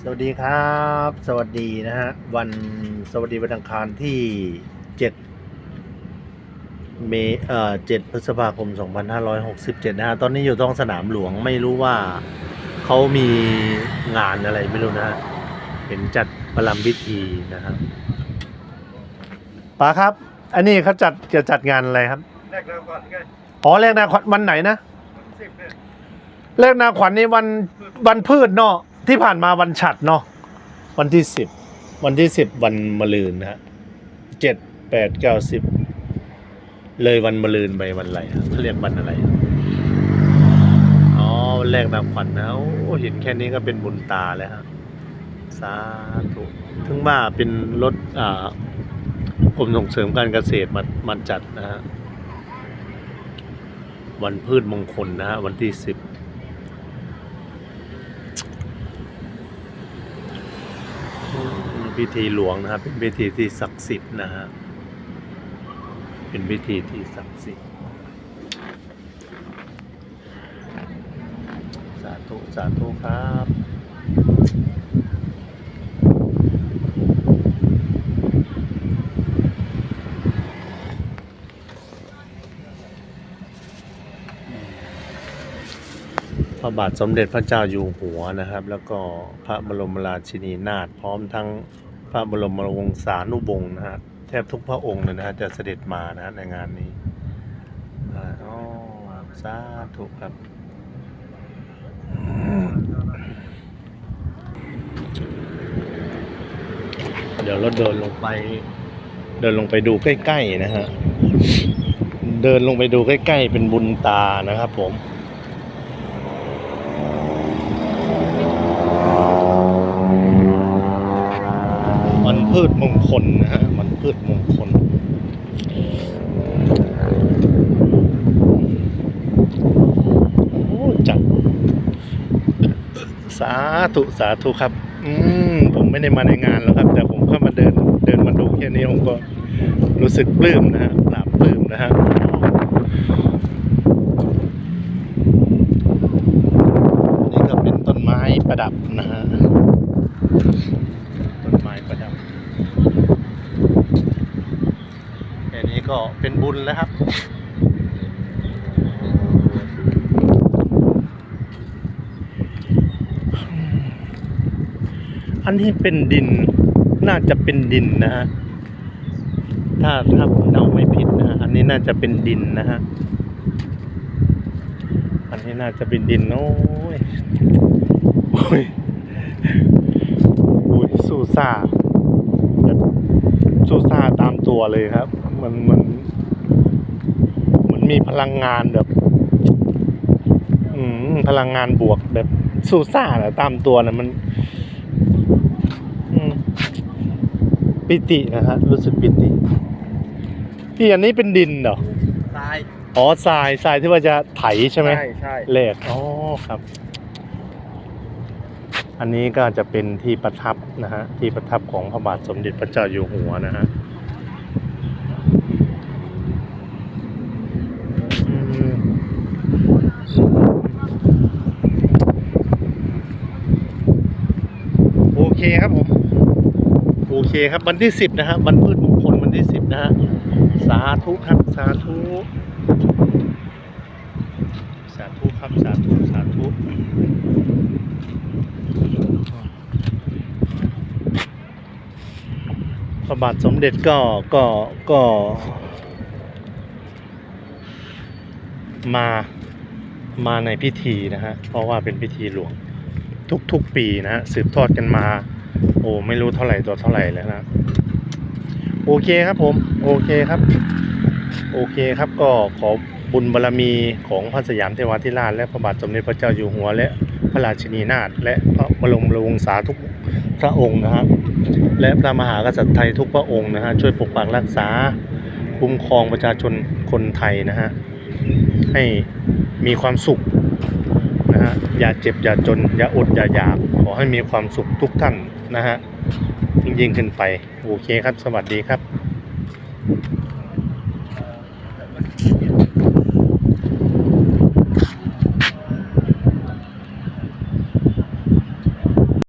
สวัสดีครับ สวัสดีนะฮะ วันสวัสดีวันอังคารที่เจ็ดเมเอ่อเจ็ดพฤษภาคม 2567 นะฮะ ตอนนี้อยู่ท้องสนามหลวงไม่รู้ว่าเขามีงานอะไรไม่รู้นะฮะ เห็นจัดประลัมพิธีนะครับป๋าครับ อันนี้เขาจัดจะจัดงานอะไรครับแรกเราก่อนไงอ๋อแรกนาขวัญวันไหนนะวันสิบเนี่ยแรกนาขวัญนี่วันวันพืชเนาะ ที่ผ่านมาวันฉัดเนาะวันที่สิบวันที่สิบวันมะรืนนะฮะเจ็ดแปดเก้าสิบเลยวันมะรืนไปวันอะไรเขาเรียกวันอะไรอ๋อวันแรกนาขวัญนะโอ้เห็นแค่นี้ก็เป็นบุญตาแล้วฮะสาธุถึงว่าเป็นรถอ่ากรมส่งเสริมการเกษตรมามาจัดนะฮะวันพืชมงคลนะฮะวันที่สิบ พิธีหลวงนะครับ เป็นพิธีที่ศักดิ์สิทธิ์นะฮะเป็นพิธีที่ศักดิ์สิทธิ์สาธุสาธุครับพระบาทสมเด็จพระเจ้าอยู่หัวนะครับ แล้วก็พระบรมราชินีนาถพร้อมทั้ง ระบรมวงศานุวงศ์นะฮะแทบทุกพระองค์เลยนะฮะจะเสด็จมานะฮะในงานนี้อ๋อสาธุครับเดี๋ยวเราเดินลงไป เดินลงไปดูใกล้ๆนะฮะ เดินลงไปดูใกล้ๆเป็นบุญตานะครับผม มัน พืชมงคลนะฮะมันพืชมงคลจัดสาธุสาธุครับ อืมผมไม่ได้มาในงานแล้วครับ แต่ผมเข้ามาเดินเดินมาดูแค่นี้ผมก็รู้สึกปลื้มนะฮะปราบปลื้มนะฮะนี่ก็เป็นต้นไม้ประดับนะฮะต้นไม้ประดับแค่นี้ ก็เป็นบุญแล้วครับ อันที่เป็นดินน่าจะเป็นดินนะฮะ ถ้าถ้าผมเดาไม่ผิดนะอันนี้น่าจะเป็นดินนะฮะ อันนี้น่าจะเป็นดินโอ้ยโอ้ยโอ้ยสู้ซ่าสู้ซ่าตามตัวเลยครับ มันมันเหมือนมีพลังงานแบบอืมพลังงานบวกแบบสู้ซ่าแหละตามตัวนะมันอืมปิตินะฮะรู้สึกปิติพี่อันนี้เป็นดินเหรอตายอ๋อทรายทรายที่ว่าจะไถใช่ไหมใช่ใช่เลขอ๋อครับ อันนี้ก็จะเป็นที่ประทับนะฮะที่ประทับของพระบาทสมเด็จพระเจ้าอยู่หัวนะฮะอืมโอเคครับผม โอเคครับวันที่สิบนะฮะวันพืชมงคลวันที่สิบนะฮะสาธุครับสาธุ สาธุครับสาธุสาธุพระบาทสมเด็จก็ก็ก็มามาในพิธีนะฮะเพราะว่าเป็นพิธีหลวงทุกๆปีนะฮะสืบทอดกันมา โอ้ไม่รู้เท่าไหร่ตัวเท่าไหร่แล้วนะโอเคครับผม โอเคครับ โอเคครับก็ขอบุญบารรมีของพระสยามเทวาธิราชและพระบาทสมเด็จพระเจ้าอยู่หัว และพระราชินีนาถและพระบรมวงศาทุกพระองค์นะครับและพระมหากษัตริย์ไทยทุกพระองค์นะฮะช่วยปกปักรักษาคุ้มครองประชาชนคนไทยนะฮะให้มีความสุขนะฮะอย่าเจ็บอย่าจนอย่าอดอย่าอยากขอให้มีความสุขทุกท่าน นะฮะยิ่งขึ้นไป โอเคครับ สวัสดีครับ